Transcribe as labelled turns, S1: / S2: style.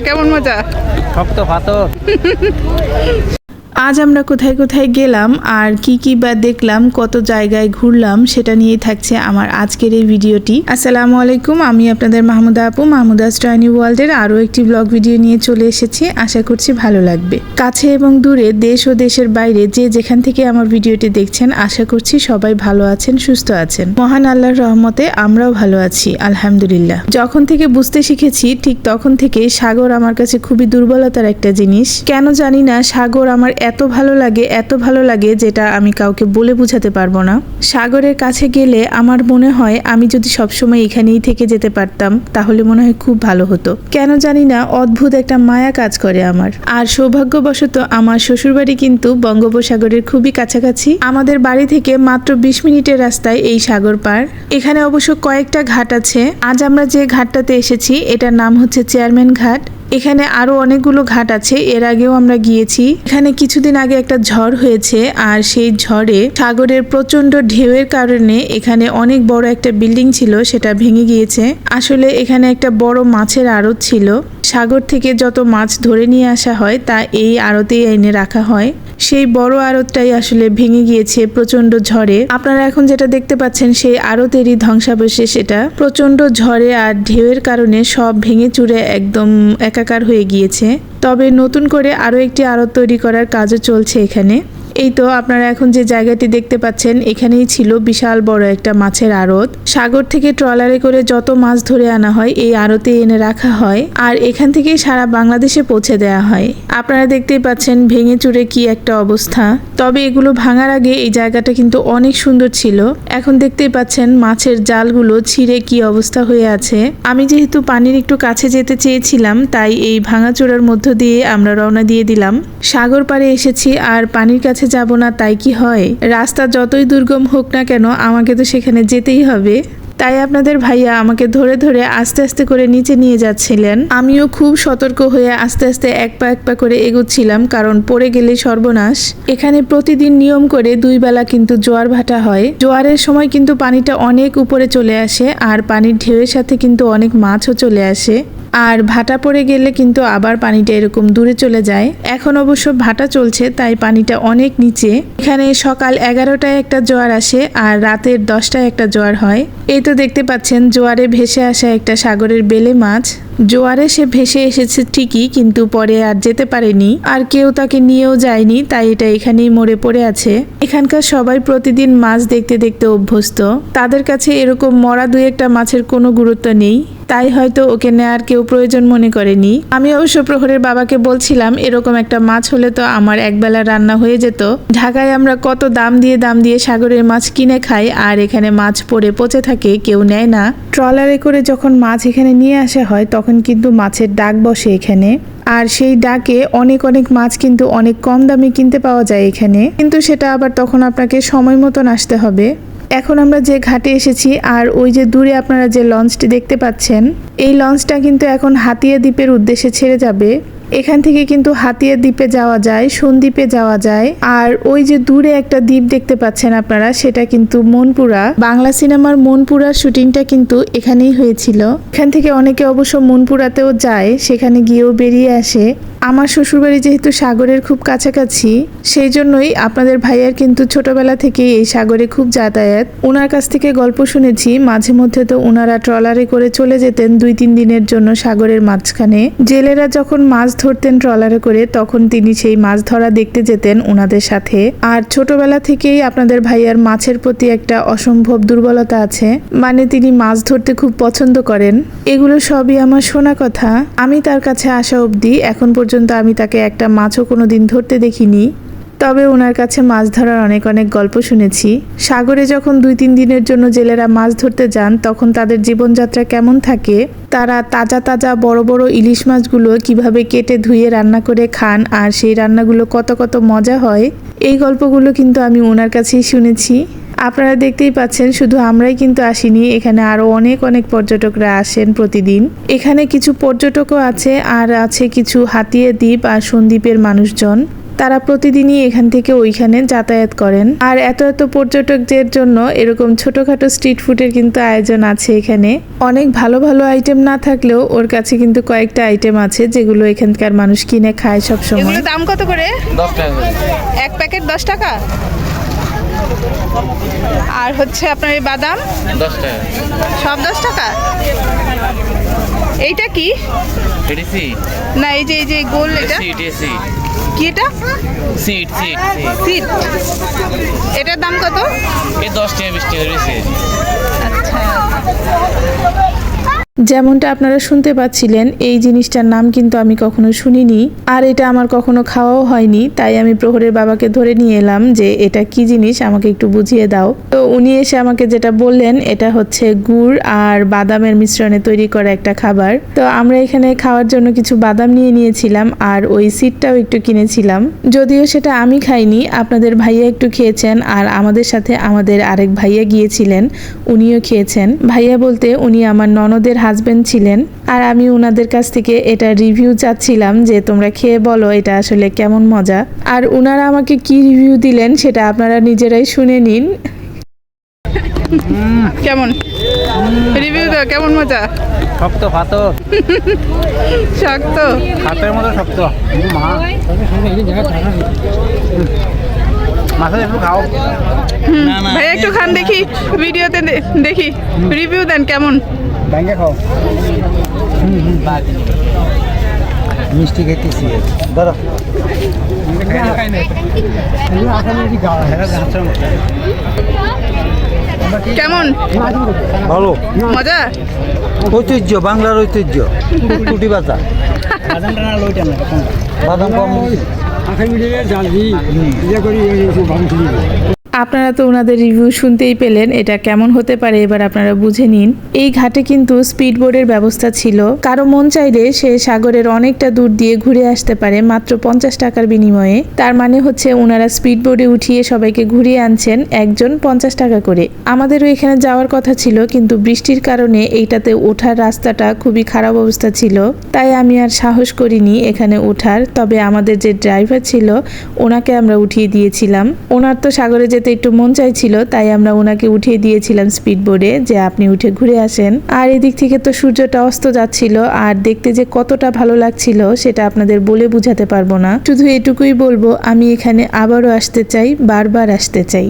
S1: কেমন মজা?
S2: শক্ত পাথর
S3: আজ আমরা কোথায় কোথায় গেলাম আর কি কি বা দেখলাম, কত জায়গায় ঘুরলাম সেটা নিয়েই থাকছে আমার আজকের এই ভিডিওটি। আসসালামু আলাইকুম, আমি আপনাদের মাহমুদা আপু, মাহমুদা স্টাইনি ওয়ার্ল্ডের আরও একটি ব্লগ ভিডিও নিয়ে চলে এসেছি। আশা করছি ভালো লাগবে। কাছে এবং দূরে দেশ ও দেশের বাইরে যে যেখান থেকে আমার ভিডিওটি দেখছেন, আশা করছি সবাই ভালো আছেন, সুস্থ আছেন। মহান আল্লাহর রহমতে আমরাও ভালো আছি, আলহামদুলিল্লাহ। যখন থেকে বুঝতে শিখেছি, ঠিক তখন থেকে সাগর আমার কাছে খুবই দুর্বলতার একটা জিনিস। কেন জানি না, সাগর আমার এত ভালো লাগে, এত ভালো লাগে যেটা আমি কাউকে বলে বোঝাতে পারব না। সাগরের কাছে গেলে আমার মনে হয় আমি যদি সবসময় এখানেই থেকে যেতে পারতাম, তাহলে মনে হয় খুব ভালো হতো। কেন জানি না, অদ্ভুত একটা মায়া কাজ করে আমার। আর সৌভাগ্যবশত আমার শ্বশুরবাড়ি কিন্তু বঙ্গোপসাগরের খুবই কাছাকাছি। আমাদের বাড়ি থেকে মাত্র বিশ মিনিটের রাস্তায় এই সাগর পার। এখানে অবশ্য কয়েকটা ঘাট আছে। আজ আমরা যে ঘাটটাতে এসেছি, এটার নাম হচ্ছে চেয়ারম্যান ঘাট। এখানে আরও অনেকগুলো ঘাট আছে, এর আগেও আমরা গিয়েছি। এখানে কিছুদিন আগে একটা ঝড় হয়েছে, আর সেই ঝড়ে সাগরের প্রচণ্ড ঢেউয়ের কারণে এখানে অনেক বড় একটা বিল্ডিং ছিল, সেটা ভেঙে গিয়েছে। আসলে এখানে একটা বড় মাছের আড়ত ছিল। সাগর থেকে যত মাছ ধরে নিয়ে আসা হয়, তা এই আড়তেই এনে রাখা হয়। সেই বড় আড়তটাই আসলে ভেঙে গিয়েছে প্রচণ্ড ঝড়ে। আপনারা এখন যেটা দেখতে পাচ্ছেন, সেই আড়তেরই ধ্বংসাবশেষ এটা। প্রচণ্ড ঝড়ে আর ঢেউয়ের কারণে সব ভেঙে চুরে একদম একাকার হয়ে গিয়েছে। তবে নতুন করে আরও একটি আড়ত তৈরি করার কাজও চলছে এখানে। এই তো আপনারা এখন যে জায়গাটি দেখতে পাচ্ছেন, এখানেই ছিল বিশাল বড় একটা মাছের আড়ত। সাগর থেকে ট্রলারে করে যত মাছ ধরে আনা হয়, এই আড়তে এনে রাখা হয় আর এখান থেকেই সারা বাংলাদেশে পৌঁছে দেওয়া হয়। আপনারা দেখতেই পাচ্ছেন ভেঙে চুরে কি একটা অবস্থা। তবে এগুলো ভাঙার আগে এই জায়গাটা কিন্তু অনেক সুন্দর ছিল। এখন দেখতেই পাচ্ছেন মাছের জালগুলো ছিঁড়ে কি অবস্থা হয়ে আছে। আমি যেহেতু পানির একটু কাছে যেতে চেয়েছিলাম, তাই এই ভাঙাচোরার মধ্য দিয়ে আমরা রওনা দিয়ে দিলাম। সাগর পাড়ে এসেছি আর পানির কাছে যাব না, তাই কি হয়? রাস্তা যতই দুর্গম হোক না কেন, আমাকে তো সেখানে যেতেই হবে। তাই আপনাদের ভাইয়া আমাকে ধরে ধরে আস্তে আস্তে করে নিচে নিয়ে যাচ্ছিলেন। আমিও খুব সতর্ক হয়ে আস্তে আস্তে এক পা এক পা করে এগোচ্ছিলাম, কারণ পড়ে গেলে সর্বনাশ। এখানে প্রতিদিন নিয়ম করে দুই বেলা কিন্তু জোয়ার ভাটা হয়। জোয়ারের সময় কিন্তু পানিটা অনেক উপরে চলে আসে, আর পানির ঢেউয়ের সাথে কিন্তু অনেক মাছও চলে আসে। আর ভাটা পড়ে গেলে কিন্তু আবার পানিটা এরকম দূরে চলে যায়। এখন অবশ্য ভাটা চলছে, তাই পানিটা অনেক নিচে। এখানে সকাল এগারোটায় একটা জোয়ার আসে আর রাতের দশটায় একটা জোয়ার হয়। এই তো দেখতে পাচ্ছেন, জোয়ারে ভেসে আসা একটা সাগরের বেলে মাছ। জোয়ারে সে ভেসে এসেছে ঠিকই, কিন্তু পরে আর যেতে পারেনি। আর কেউ তাকে নিয়েও যায়নি, তাই এটা এখানেই মরে পড়ে আছে। এখানকার সবাই প্রতিদিন মাছ দেখতে দেখতে অভ্যস্ত। তাদের কাছে এরকম মরা দুই একটা মাছের কোনো গুরুত্ব নেই। তাই হয়তো ওকে নেয়ার কেউ প্রয়োজন মনে করেনি। আমি অবশ্য প্রহরের বাবাকে বলছিলাম, এরকম একটা মাছ হলে তো আমার একবেলা রান্না হয়ে যেত। ঢাকায় আমরা কত দাম দিয়ে দাম দিয়ে সাগরের মাছ কিনে খাই, আর এখানে মাছ পড়ে পচে থাকে, কেউ নেয় না। ট্রলারে করে যখন মাছ এখানে নিয়ে আসা হয়, তখন কিন্তু মাছের ডাক বসে এখানে। আর সেই ডাকে অনেক অনেক মাছ কিন্তু অনেক কম দামে কিনতে পাওয়া যায় এখানে। কিন্তু সেটা আবার তখন আপনাকে সময় মতন আসতে হবে। এখন আমরা যে ঘাটে এসেছি আর ওই যে দূরে আপনারা যে লঞ্চটি দেখতে পাচ্ছেন, এই লঞ্চটা কিন্তু এখন হাতিয়া দ্বীপের উদ্দেশ্যে ছেড়ে যাবে। এখান থেকে কিন্তু হাতিয়া দ্বীপে যাওয়া যায়, সন্দ্বীপে যাওয়া যায়। আর ওই যে দূরে একটা দ্বীপ দেখতে পাচ্ছেন আপনারা, সেটা কিন্তু মনপুরা। বাংলা সিনেমার মনপুরার শুটিংটা কিন্তু এখানেই হয়েছিল। এখান থেকে অনেকে অবশ্য মনপুরাতেও যায়, সেখানে গিয়েও বেরিয়ে আসে। আমার শ্বশুরবাড়ি যেহেতু সাগরের খুব কাছাকাছি, সেই জন্যই আপনাদের ভাইয়ার কিন্তু ছোটবেলা থেকেই এই সাগরে খুব যাতায়াত। ওনার কাছ থেকে গল্প শুনেছি, মাঝে মধ্যে তো ওনারা ট্রলারে করে চলে যেতেন দুই তিন দিনের জন্য সাগরের মাঝখানে। জেলেরা যখন মাছ ধরতেন ট্রলারে করে, তখন তিনি সেই মাছ ধরা দেখতে যেতেন ওনাদের সাথে। আর ছোটবেলা থেকেই আপনাদের ভাইয়ার মাছের প্রতি একটা অসম্ভব দুর্বলতা আছে মানে তিনি মাছ ধরতে খুব পছন্দ করেন। এগুলো সবই আমার শোনা কথা। আমি তার কাছে আসা অবধি এখন পর্যন্ত আমি তাকে একটা মাছও কোনো দিন ধরতে দেখিনি। তবে ওনার কাছে মাছ ধরার অনেক অনেক গল্প শুনেছি। সাগরে যখন দুই তিন দিনের জন্য জেলেরা মাছ ধরতে যান, তখন তাদের জীবনযাত্রা কেমন থাকে? তারা তাজা তাজা বড় বড় ইলিশ মাছগুলো কীভাবে কেটে ধুয়ে রান্না করে খান, আর সেই রান্নাগুলো কত কত মজা হয়, এই গল্পগুলো কিন্তু আমি ওনার কাছেই শুনেছি। আপনারা দেখতেই পাচ্ছেন শুধু আমরাই কিন্তু আসিনি এখানে আরও অনেক অনেক পর্যটকরা আসেন প্রতিদিন। এখানে কিছু পর্যটকও আছে আর আছে কিছু হাতিয়ে দ্বীপ আর সন্দ্বীপের মানুষজন। তারা প্রতিদিনই এখান থেকে ওইখানে যাতায়াত করেন। আর এত এত পর্যটকদের জন্য এরকম ছোটখাটো স্ট্রিট ফুডের কিন্তু আয়োজন আছে এখানে। অনেক ভালো ভালো আইটেম না থাকলেও ওর কাছে কিন্তু কয়েকটা আইটেম আছে যেগুলো এখানকার মানুষ কিনে খায় সব সময়
S1: দাম কত করে?
S2: টাকা
S1: এক প্যাকেট দশ টাকা? আর হচ্ছে আপনার এই বাদাম?
S2: দশ টাকা।
S1: সব দশ টাকা? এইটা কি? না এই যে এই যে গোল এটা? কি এটা?
S2: Seat seat
S1: seat. এটার দাম কত?
S2: এই দশ টাকা বিশ টাকা
S1: আচ্ছা।
S3: যেমনটা আপনারা শুনতে পাচ্ছিলেন, এই জিনিসটার নাম কিন্তু আমি কখনো শুনিনি, আর এটা আমার কখনো খাওয়াও হয়নি, তাই আমি প্রহরের বাবাকে ধরে নিয়ে এলাম যে এটা কি জিনিস, আমাকে একটু বুঝিয়ে দাও। তো উনি এসে আমাকে যেটা বললেন, এটা হচ্ছে গুড় আর বাদামের মিশ্রণে তৈরি করা একটা খাবার। তো আমরা এখানে খাওয়ার জন্য কিছু বাদাম নিয়ে নিয়েছিলাম, আর ওই সিটটাও একটু কিনেছিলাম। যদিও সেটা আমি খাইনি, আপনাদের ভাইয়া একটু খেয়েছেন, আর আমাদের সাথে আমাদের আরেক ভাইয়া গিয়েছিলেন, উনিও খেয়েছেন। ভাইয়া বলতে উনি আমার ননদের হাজবেন্ড ছিলেন আর আমি ওনাদের কাছ থেকে এটা রিভিউ চাচ্ছিলাম যে তোমরা খেয়ে বলো এটা আসলে কেমন মজা। আর ওনারা আমাকে কি রিভিউ দিলেন সেটা আপনারা নিজেরাই শুনে নিন।
S1: কেমন? রিভিউ দাও কেমন মজা?
S4: শক্ত পাথর
S1: শক্ত।
S4: হাতের মতো শক্ত। মা মাথা একটু খাও।
S1: ভাই একটু খান দেখি ভিডিওতে দেখি রিভিউ দেন কেমন।
S4: ব্যাঙ্গে খাও। মিষ্টি খেতেছি। ধরো।
S1: কেমন?
S4: ভালো।
S1: মজা?
S4: ঐতিহ্য বাংলার ঐতিহ্য। টুটি বাজা বাদাম কম।
S3: আশা মিলিয়ে জাল দিই ইয়ে করি ইয়ে ভাঙছি আপনারা তো ওনাদের রিভিউ শুনতেই পেলেন, এটা কেমন হতে পারে এবার আপনারা বুঝে নিন। এই ঘাটে কিন্তু স্পিড বোর্ডের ব্যবস্থা ছিল। কারও মন চাইলে সে সাগরের অনেকটা দূর দিয়ে ঘুরে আসতে পারে, মাত্র পঞ্চাশ টাকার বিনিময়ে। তার মানে হচ্ছে ওনারা স্পিড বোর্ডে উঠিয়ে সবাইকে ঘুরিয়ে আনছেন একজন পঞ্চাশ টাকা করে। আমাদেরও এখানে যাওয়ার কথা ছিল, কিন্তু বৃষ্টির কারণে এইটাতে ওঠার রাস্তাটা খুবই খারাপ অবস্থা ছিল। তাই আমি আর সাহস করিনি এখানে ওঠার, তবে আমাদের যে ড্রাইভার ছিল, ওনাকে আমরা উঠিয়ে দিয়েছিলাম। ওনার তো সাগরে যেতে একটু মন চাইছিল, তাই আমরা ওনাকে উঠিয়ে দিয়েছিলাম স্পিড বোর্ডে যে আপনি উঠে ঘুরে আসেন। আর এদিক থেকে তো সূর্যটা অস্ত যাচ্ছিল, আর দেখতে যে কতটা ভালো লাগছিল সেটা আপনাদের বলে বুঝাতে পারব না। শুধু এটুকুই বলব, আমি এখানে আবারও আসতে চাই, বারবার আসতে চাই।